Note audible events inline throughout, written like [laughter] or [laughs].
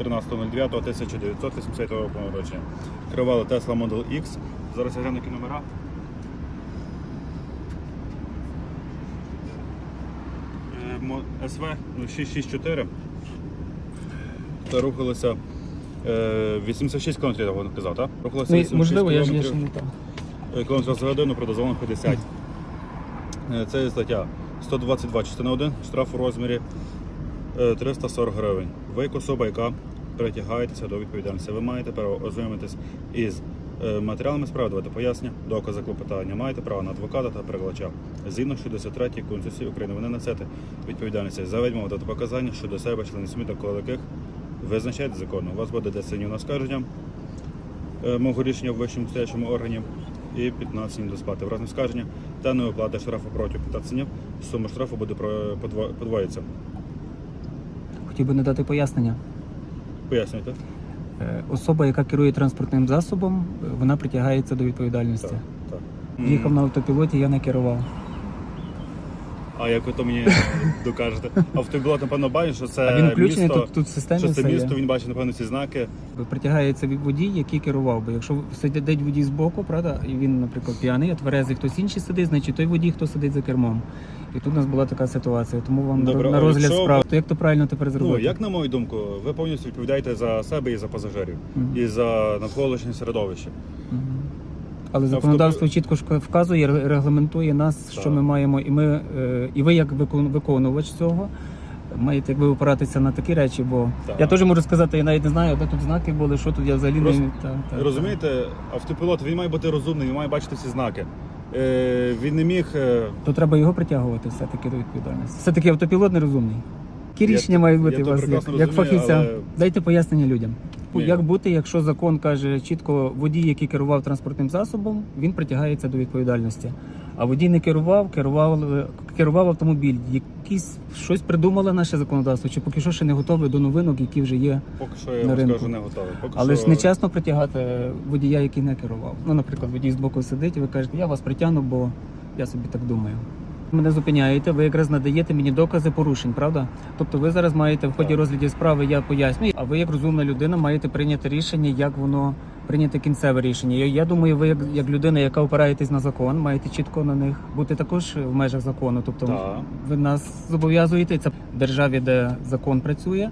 13.09.1980 року народження. Керували Tesla Model X. Зараз я гляну які номера. Е, СВ 664. Та рухалися е, 86 км, я вам казав, так? Рухалися Ну, 86 можливо, я ж не так. Кілометрів за годину продозволено 50. Е, Це стаття 122 частина 1, штраф у розмірі е, 340 гривень. Ви як особа, яка притягаєтеся до відповідальності. Ви маєте право ознайомитись із е, матеріалами справи, давати пояснення, докази клопотання. Маєте право на адвоката та перекладача. Згідно 63 Конституції України, вони несете відповідальність за відмову дати показання щодо себе, членів сім'ї, довкола яких визначається законно. У вас буде 10 днів на скарження е, мого рішення в вищому стоячому органі і 15 днів до сплати. В разі скарження та не оплати штрафу протягом 15 днів, сума штрафу буде подвоїться. Хотів би надати пояснення. Пояснюйте. Е, Особа, яка керує транспортним засобом, вона притягається до відповідальності. Так, так. Їхав на автопілоті, я не керував. А як ви то мені [laughs] докажете? Автопілот, напевно, бачить, що це А він включений, місто, тут, тут в системі що це все є. місто, він бачить, напевно, ці знаки. Притягається від водій, який керував би. Якщо сидить водій збоку, правда, і він, наприклад, п'яний, а тверезий хтось інший сидить, значить той водій, хто сидить за кермом. І тут у нас була така ситуація. Тому вам Добре, на а розгляд якщо- справи. То як то правильно тепер зробити? Ну, як на мою думку, ви повністю відповідаєте за себе і за пасажирів, Мгм. і за навколишнє середовище. Мгм. Але законодавство чітко ж вказує, ре- регламентує нас, що Так. ми маємо, і ми, е, і ви, як викон- виконувач цього, маєте якби опиратися на такі речі, бо Так. я теж можу сказати, я навіть не знаю, де тут знаки були, що тут я взагалі не та, та, Розумієте, автопілот він має бути розумний, він має бачити всі знаки. Е, він не міг. е, То треба його притягувати все-таки до відповідальності. Все-таки автопілот нерозумний. Які Я рішення мають я бути то у вас як, прекрасно як розумію, фахівця? але- Дайте пояснення людям. Ні. Як бути, якщо закон каже чітко, водій, який керував транспортним засобом, він притягається до відповідальності. А водій не керував, керував, керував автомобіль. Якісь щось придумало наше законодавство, чи поки що ще не готове до новинок, які вже є. Поки що я На вам ринку. скажу не готовий. Поки Але що... ж не чесно притягати водія, який не керував. Ну, наприклад, водій з боку сидить, і ви кажете, я вас притягну, бо я собі так думаю. Мене зупиняєте, ви якраз надаєте мені докази порушень, правда? Тобто ви зараз маєте в ході Так. розгляді справи, я пояснюю, а ви як розумна людина маєте прийняти рішення, як воно прийняти кінцеве рішення. Я, я думаю, ви як, як людина, яка опираєтесь на закон, маєте чітко на них бути також в межах закону. Тобто Да. ви нас зобов'язуєте це в державі, де закон працює.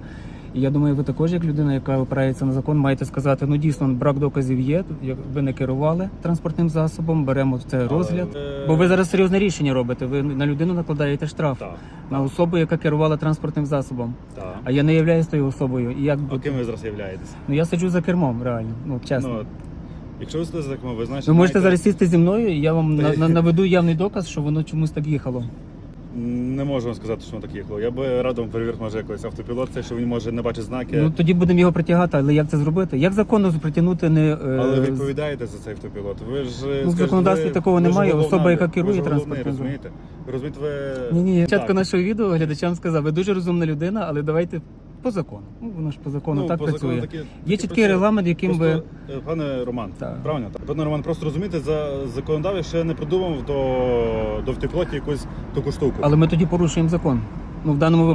І я думаю, ви також, як людина, яка опирається на закон, маєте сказати, ну дійсно брак доказів є. як Ви не керували транспортним засобом, беремо це розгляд. е, Бо ви зараз серйозне рішення робите. Ви на людину накладаєте штраф Так, на особу, яка керувала транспортним засобом. так. А я не являюсь тою особою. І як А ким ви зараз являєтесь? Ну я сиджу за кермом, реально. Ну чесно. Ну, якщо ви сидите за кермом, ви знаєте, ви можете маєте- зараз сісти зі мною, і я вам наведу явний доказ, що воно чомусь так їхало. Не можу вам сказати, що воно так їхало. Я би радом перевірив, може, якось автопілот, це що він може не бачить знаки. Ну тоді будемо його притягати, але як це зробити? Як законно притягнути не е, Але ви відповідаєте за цей автопілот. Ви ж Ну, в законодавстві такого ви ж немає. головна- Особа, яка ви ж керує головний, транспортним розумієте? Ви розумієте, ви Ні, ні, Так. початку нашого відео глядачам сказав, ви дуже розумна людина, але давайте по закону. Ну воно ж по закону Ну, так по працює. закону такі- Є такі чіткий працює. регламент, яким Просто, би. пане Роман, Так. правильно так. Пане Роман, просто розумієте, за законодавець ще не придумав до, до втеплоті якусь таку штуку. але ми тоді порушуємо закон. Ну в даному